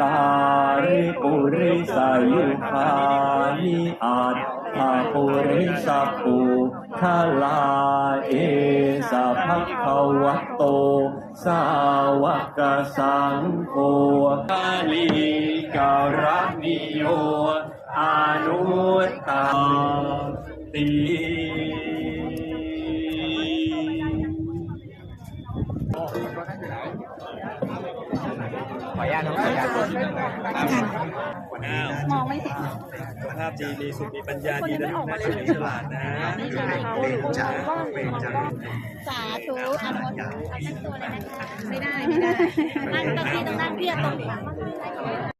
ตาริปุริสายุคานิอาตถาปุริสปุทาลาเอสะภะคะวะโต สาวกสังโฆกาลีการณิโยอนุตตาติ ขออนุญาตน้องขออนุญาตมองไม่เห็นภาพดีมีสุขมีปัญญาดีและลูกน่าเฉลียวฉลาดนะเป็นจ่าเป็นจ่าสาธุอนุโมทนาตั้งตัวเลยนะคะไม่ได้ไม่ได้นั่งตรงนี้ต้องนั่งเพียบตรงนี้